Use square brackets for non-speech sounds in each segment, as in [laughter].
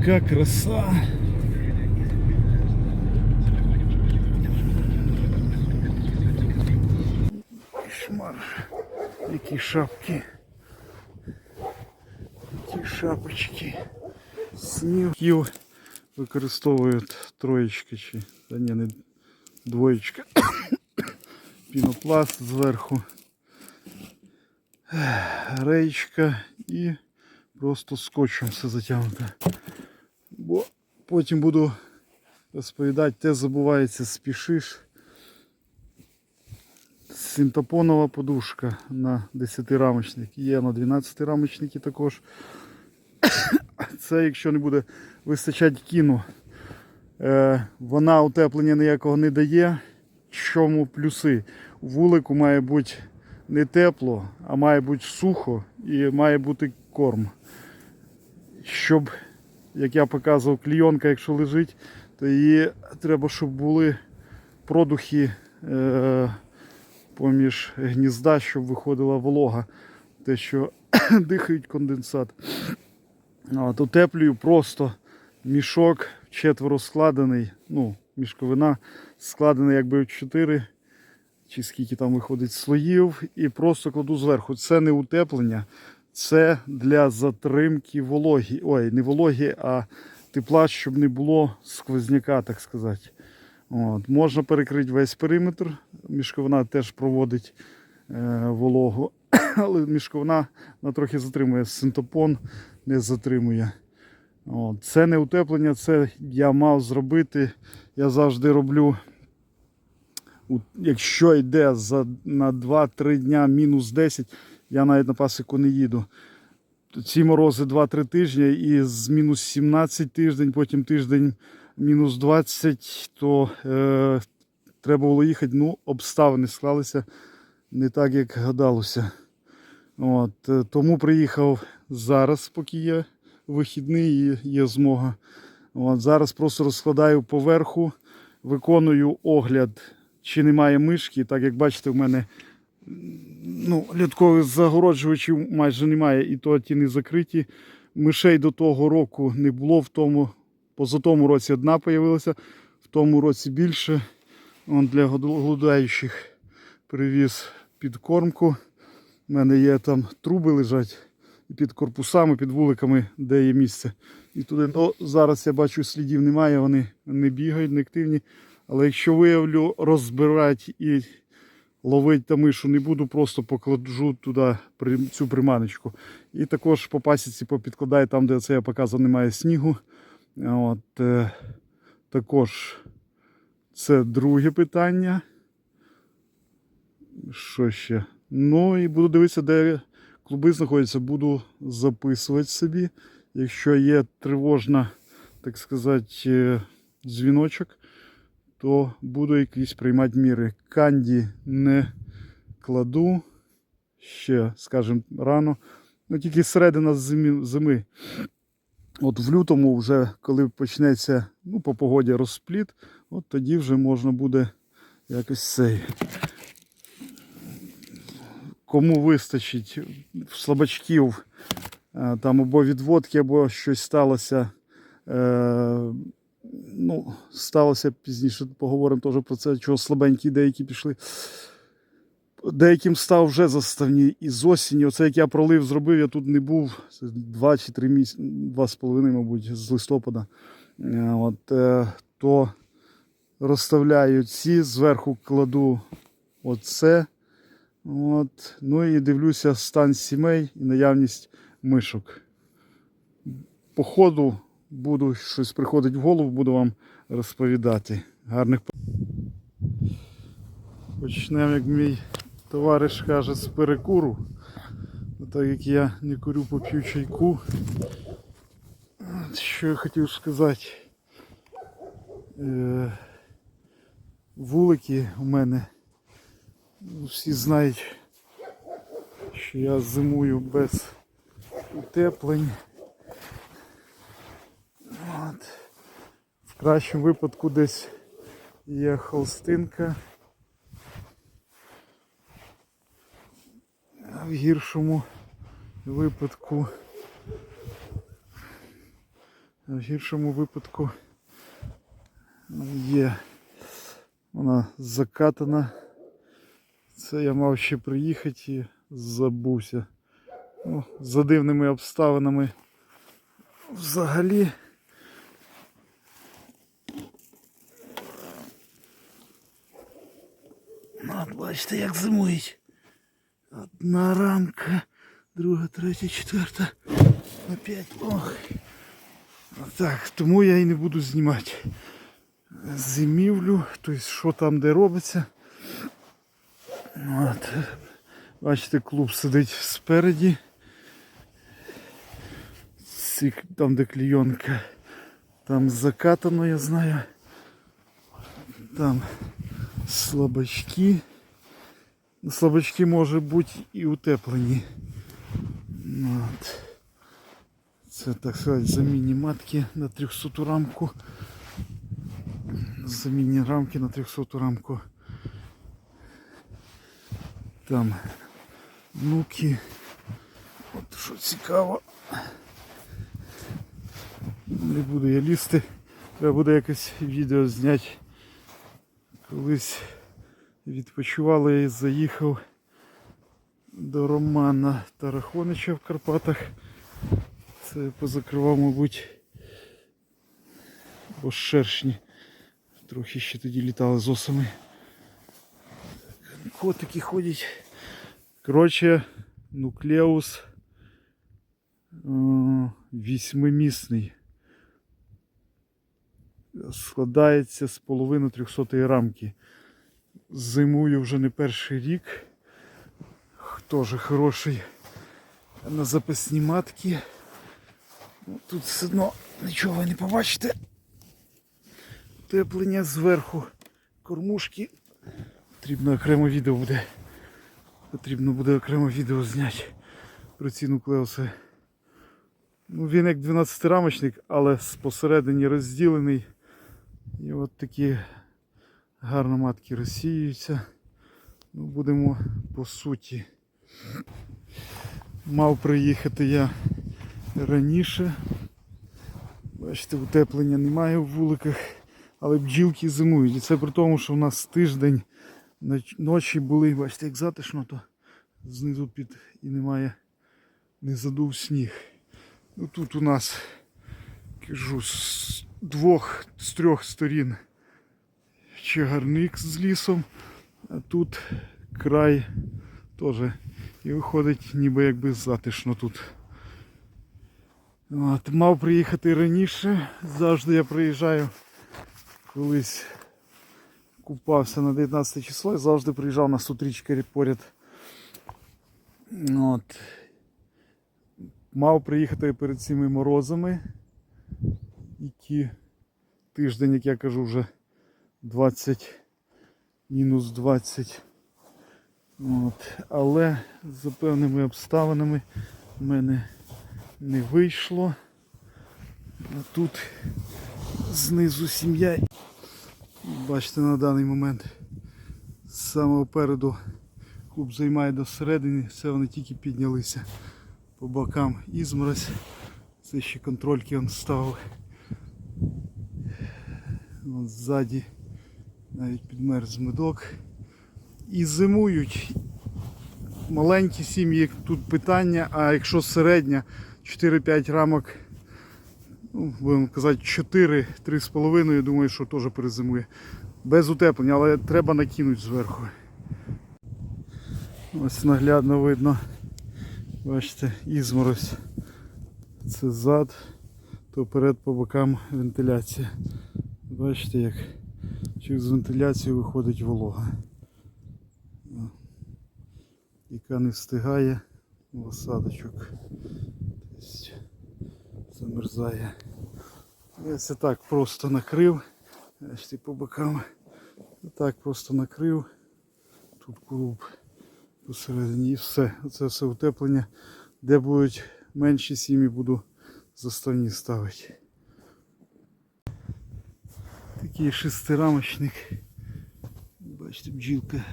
Яка краса. Кошмар. Які шапки. Які шапочки. Снігів використовують троєчки чи та ні, не двоєчка. [coughs] Пінопласт зверху. Рейчка і просто скотчем все затягнуто. Потім буду розповідати, те забувається, спішиш. Синтопонова подушка на 10 рамочник. Є на 12 рамочники також. [coughs] Це якщо не буде вистачати кіну. Е, вона утеплення ніякого не дає. Чому плюси? У вулику має бути не тепло, а має бути сухо і має бути корм. Щоб, як я показував, клійонка, якщо лежить, то її треба, щоб були продухи е, поміж гнізда, щоб виходила волога. Те, що [coughs] дихають конденсат. От, утеплюю просто мішок четверо складений. Ну, мішковина складена якби в 4 чи скільки там виходить слоїв, і просто кладу зверху. Це не утеплення, це для затримки вологі. Ой, не вологі, а тепла, щоб не було сквозняка, так сказати. От. Можна перекрити весь периметр. Мішковина теж проводить е, вологу, [coughs] але мішковина вона трохи затримує. Синтопон не затримує. От. Це не утеплення, це я мав зробити. Я завжди роблю, якщо йде за, на 2-3 дня мінус 10, я навіть на пасіку не їду. Ці морози 2-3 тижні і з мінус 17 тиждень, потім тиждень мінус 20, то е, треба було їхати. Ну, обставини склалися не так, як гадалося. От, е, тому приїхав зараз, поки є вихідний і є змога. От, зараз просто розкладаю поверху, виконую огляд, чи немає мишки. Так як бачите, в мене ну, льоткових загороджувачів майже немає, і то ті не закриті. Мишей до того року не було в тому. Поза тому році одна появилася, в тому році більше. Он для голодаючих привіз підкормку. У мене є там труби лежать під корпусами, під вуликами, де є місце. І туди ну, зараз я бачу слідів немає, вони не бігають, не активні. Але якщо виявлю, розбирати і ловити та мишу не буду, просто покладу туди цю приманочку. І також по пасіці попідкладаю там, де це я показував, немає снігу. От, е, також це друге питання. Що ще? Ну і буду дивитися, де клуби знаходяться, буду записувати собі. Якщо є тривожна, так сказати, е, дзвіночок, то буду якісь приймати міри. Канді не кладу. Ще, скажімо, рано. Ну, тільки середина зими. От в лютому, вже коли почнеться ну, по погоді розпліт, от тоді вже можна буде якось цей. Кому вистачить слабачків, е, там або відводки, або щось сталося. Ну, сталося пізніше, поговоримо теж про це, чого слабенькі деякі пішли. Деяким став вже заставні і з осені. Оце як я пролив зробив, я тут не був два чи три місяці, два з половиною, мабуть, з листопада. Е, От, е, то розставляю ці, зверху кладу оце. От. Ну і дивлюся стан сімей і наявність мишок. По ходу буду щось приходить в голову, буду вам розповідати. Гарних по- Почнемо, як мій товариш каже, з перекуру. Ну, Так як я не курю, поп'ю чайку. Що я хотів сказати. Е, вулики у мене Ну, Всі знають, що я зимую без утеплень. От. В кращому випадку десь є холстинка. А в гіршому випадку в гіршому випадку є вона закатана. Це я мав ще приїхати і забувся. Ну, за дивними обставинами взагалі. Ну, от бачите, як зимують. Одна рамка, друга, третя, четверта. Опять. Ох. Так, тому я і не буду знімати зимівлю, тобто що там де робиться. От. Бачите, клуб сидить спереді. Там де клійонка. Там закатано, я знаю. Там слабачки. Слабачки може бути і утеплені. От. Це так сказати замінні матки на 300 рамку. Замінні рамки на 300 рамку. Там внуки. От що цікаво. Не буду я лізти. Треба буде якось відео зняти. Колись відпочивали і заїхав до Романа Тарахонича в Карпатах. Це позакривав, мабуть, бо шершні. Трохи ще тоді літали з осами. Котики ходять. Коротше, нуклеус е, вісьмимісний. Складається з половини 300 рамки. Зимую вже не перший рік. Теж хороший на запасні матки. Ну, Тут все одно нічого не побачите. Теплення зверху кормушки. Потрібно окремо відео буде. Потрібно буде окремо відео зняти про ці нуклеуси. Ну, він як 12-рамочник, але посередині розділений. І от такі гарно матки розсіюються. Ну, будемо по суті. Мав приїхати я раніше. Бачите, утеплення немає в вуликах, але бджілки зимують. І це при тому, що в нас тиждень ночі були, бачите, як затишно, то знизу під і немає, не задув сніг. Ну тут у нас кажу з двох, з трьох сторін чагарник з лісом, а тут край теж. І виходить ніби якби затишно тут. От, мав приїхати раніше. Завжди я приїжджаю колись купався на 19 число і завжди приїжджав на сутрічки поряд. От. Мав приїхати перед цими морозами, які тиждень, як я кажу, вже 20, мінус 20. От. Але за певними обставинами в мене не вийшло. А тут знизу сім'я. Бачите, на даний момент з самого переду клуб займає до середини, це вони тільки піднялися по бокам ізморозь. Це ще контрольки он ставив. От ззаді навіть підмерз медок. І зимують. Маленькі сім'ї тут питання, а якщо середня 4-5 рамок, ну, будемо казати 4, 3,5, я думаю, що теж перезимує. Без утеплення, але треба накинути зверху. Ось наглядно видно. Бачите, ізморозь. Це зад, то перед по бокам вентиляція. Бачите, як через вентиляцію виходить волога. Яка не встигає в осадочок. Тобто замерзає. Я це так просто накрив. Бачите, по бокам. Так просто накрив. Тут клуб посередині і все. Це все утеплення. Де будуть менші сім'ї, буду заставні ставити. Такий шестирамочник. Бачите, бджілка.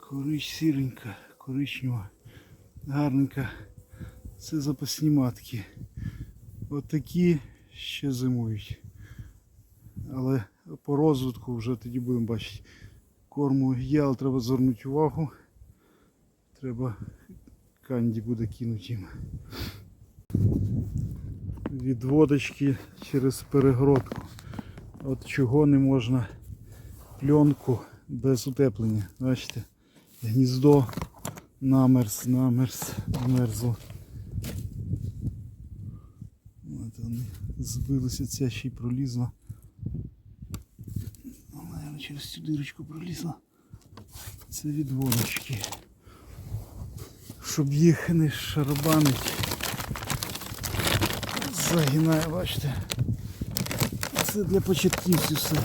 Корич сіренька, коричнева, гарненька. Це запасні матки. Отакі ще зимують. Але по розвитку вже тоді будемо бачити. Корму є, треба звернути увагу. Треба канді буде кинути їм. Відводочки через перегородку. От чого не можна пленку без утеплення. Бачите? Гніздо намерз, намерз, намерзло. От вони збилися, ця ще й пролізла. Наверное, через цю дирочку пролізла. Це відводочки. Щоб їх не шарабанить. Загинає, бачите. Це для початківців все.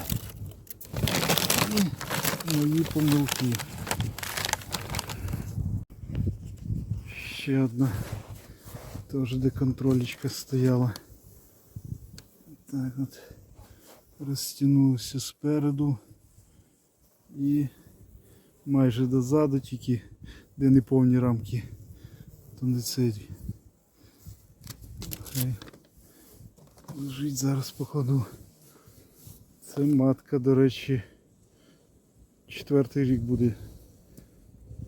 І мої помилки. Ще одна. Теж де контролечка стояла. Так от. Розтягнувся спереду і майже дозаду, тільки де не повні рамки. То не це. Хай лежить зараз походу. Це матка, до речі, четвертий рік буде.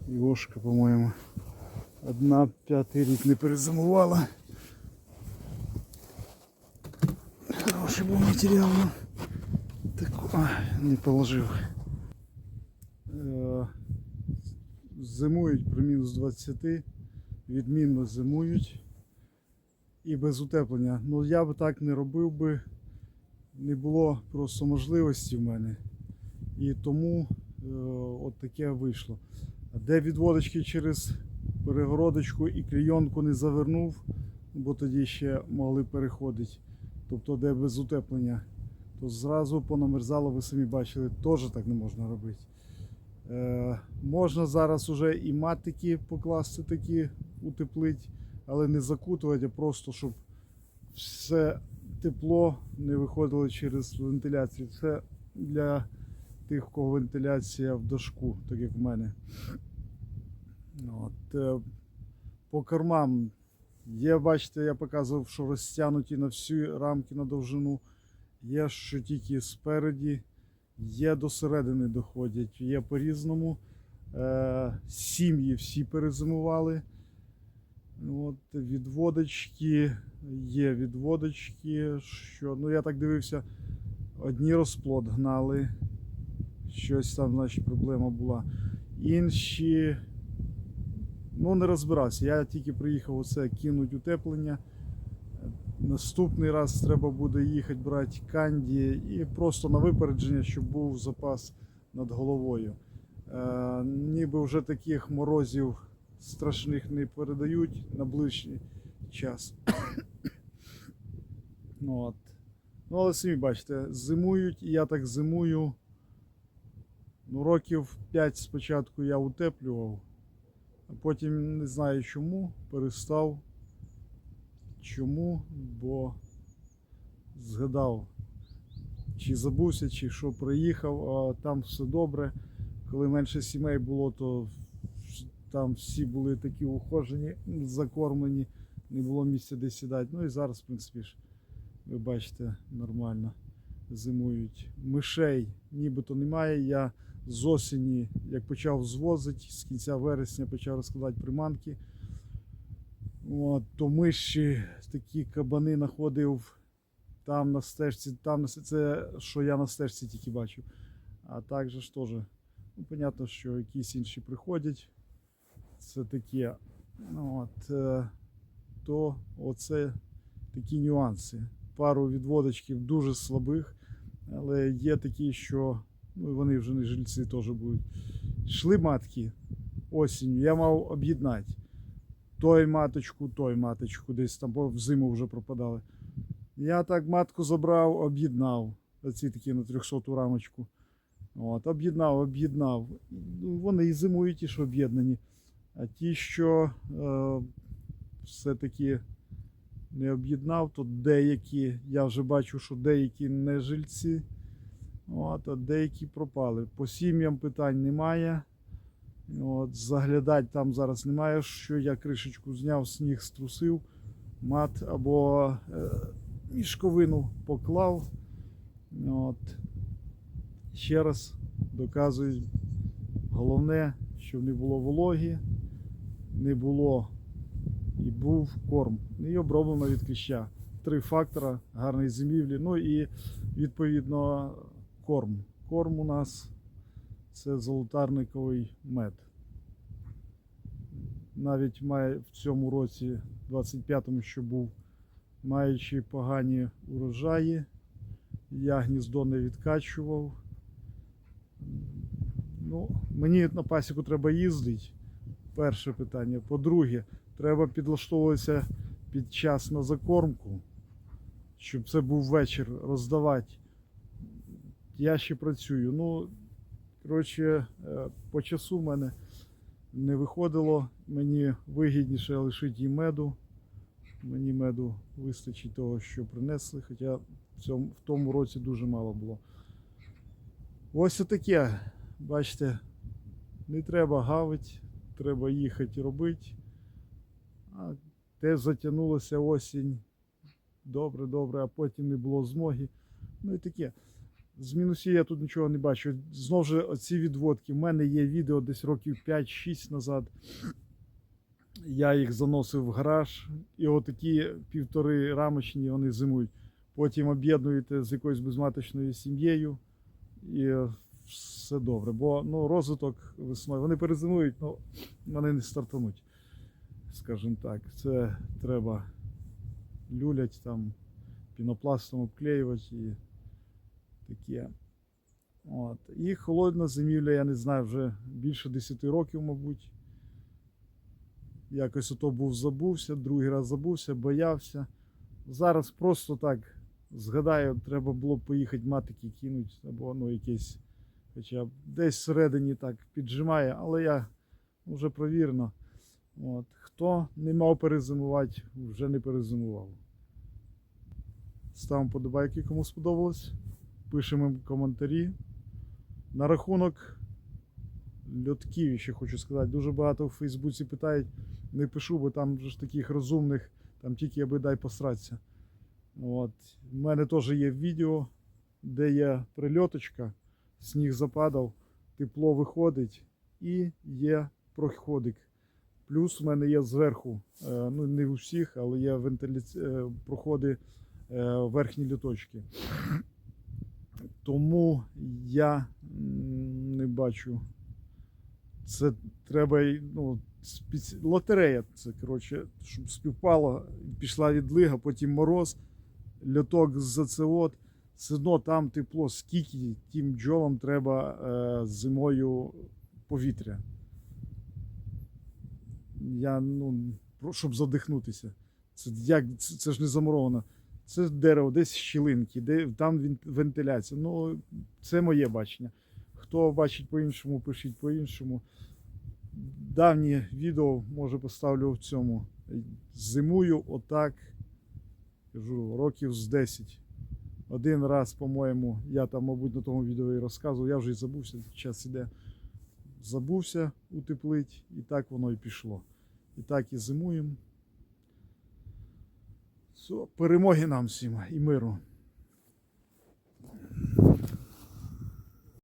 Ігошка, по-моєму. Одна п'ятий рік не перезимувала. Хороший був матеріал. ну. Так, а, не положив. Е, Зимують при мінус 20, відмінно зимують і без утеплення. Ну я би так не робив би, не було просто можливості в мене. І тому е, от таке вийшло. Де відводочки через перегородочку і клійонку не завернув, бо тоді ще могли переходити. Тобто де без утеплення, то зразу понамерзало, ви самі бачили, теж так не можна робити. Е, можна зараз уже і матики покласти такі, утеплити, але не закутувати, а просто щоб все тепло не виходило через вентиляцію. Це для тих, у кого вентиляція в дошку, так як в мене. От, е, по кормам є, бачите, я показував, що розтягнуті на всі рамки на довжину. Є, що тільки спереді, є до середини доходять, є по-різному. Е, сім'ї всі перезимували. От, відводочки, є відводочки, що, ну я так дивився, одні розплод гнали, щось там, значить, проблема була. Інші, ну не розбирався. Я тільки приїхав оце кинуть утеплення. Наступний раз треба буде їхати брати канді і просто на випередження, щоб був запас над головою. Е, ніби вже таких морозів страшних не передають на ближчий час. ну, от. ну, але самі бачите, зимують, і я так зимую. Ну, років 5 спочатку я утеплював, а потім не знаю чому, перестав. Чому? Бо згадав, чи забувся, чи що приїхав, а там все добре. Коли менше сімей було, то там всі були такі ухожені, закормлені, не було місця де сідати. Ну і зараз, в принципі, ж, ви бачите, нормально зимують. Мишей нібито немає. Я з осені, як почав звозити, з кінця вересня почав розкладати приманки. От, то миші, такі кабани знаходив там на стежці, там на це що я на стежці тільки бачив. А так же ж теж, ну, понятно, що якісь інші приходять. Це таке. Ну, от, е, то оце такі нюанси. Пару відводочків дуже слабих, але є такі, що ну, вони вже не жильці теж будуть. Йшли матки осінню, я мав об'єднати той маточку, той маточку, десь там бо взиму вже пропадали. Я так матку забрав, об'єднав. Оці такі на 300 рамочку. От, об'єднав, об'єднав. Ну, Вони і зимують, і що об'єднані. А ті, що е, все-таки не об'єднав, то деякі, я вже бачу, що деякі не жильці, от, а деякі пропали. По сім'ям питань немає. От, заглядати там зараз немає, що я кришечку зняв, сніг струсив, мат або е, мішковину поклав. От. Ще раз доказую, головне, щоб не було вологі, не було і був корм. І оброблено від кліща. Три фактора гарної зимівлі. Ну і відповідно корм. Корм у нас це золотарниковий мед. Навіть має в цьому році, 25-му, що був, маючи погані урожаї, я гніздо не відкачував. Ну, мені на пасіку треба їздити. Перше питання. По-друге, треба підлаштовуватися під час на закормку, щоб це був вечір роздавати. Я ще працюю. Ну, коротше, е, по часу в мене не виходило. Мені вигідніше лишити їм меду. Мені меду вистачить того, що принесли, хоча в, цьому, в тому році дуже мало було. Ось таке. Бачите, не треба гавити, треба їхати робити. А те затягнулося осінь. Добре, добре, а потім не було змоги. Ну і таке. З мінусів я тут нічого не бачу. Знову ж оці відводки. У мене є відео десь років 5-6 назад. Я їх заносив в гараж, і отакі півтори рамочні вони зимують. Потім об'єднуєте з якоюсь безматочною сім'єю і все добре. Бо ну, розвиток весною. Вони перезимують, але вони не стартануть. Скажімо так, це треба люлять там, пінопластом обклеювати і таке. От. І холодна зимівля, я не знаю, вже більше 10 років, мабуть. Якось ото був забувся, другий раз забувся, боявся. Зараз просто так згадаю, треба було поїхати матики кинути, або ну, якесь, хоча десь всередині так піджимає, але я вже провірено. От. Хто не мав перезимувати, вже не перезимував. Ставимо подобайки, кому сподобалось. Пишемо коментарі. На рахунок льотків, ще хочу сказати. Дуже багато в Фейсбуці питають, не пишу, бо там ж таких розумних, там тільки аби дай посратися. От. У мене теж є відео, де є прильоточка, сніг западав, тепло виходить і є проходик. Плюс у мене є зверху, е, ну не у всіх, але є вентиляці... е, проходи е, верхні літочки. Тому я не бачу. Це треба ну, спеці... лотерея. Це коротше, щоб співпало, пішла відлига, потім мороз, льоток з ЦО. Все одно там тепло, скільки тим бджолам треба е, зимою повітря. Я, ну, щоб задихнутися. Це, як, це, це ж не замуровано. Це дерево, десь щілинки, де там вентиляція. Ну, це моє бачення. Хто бачить по-іншому, пишіть по-іншому. Давнє відео, може, поставлю в цьому. Зимую отак, кажу, років з 10. Один раз, по-моєму, я там, мабуть, на тому відео і розказував, я вже і забувся, час іде. Забувся утеплить, і так воно і пішло. І так і зимуємо. Перемоги нам всім і миру.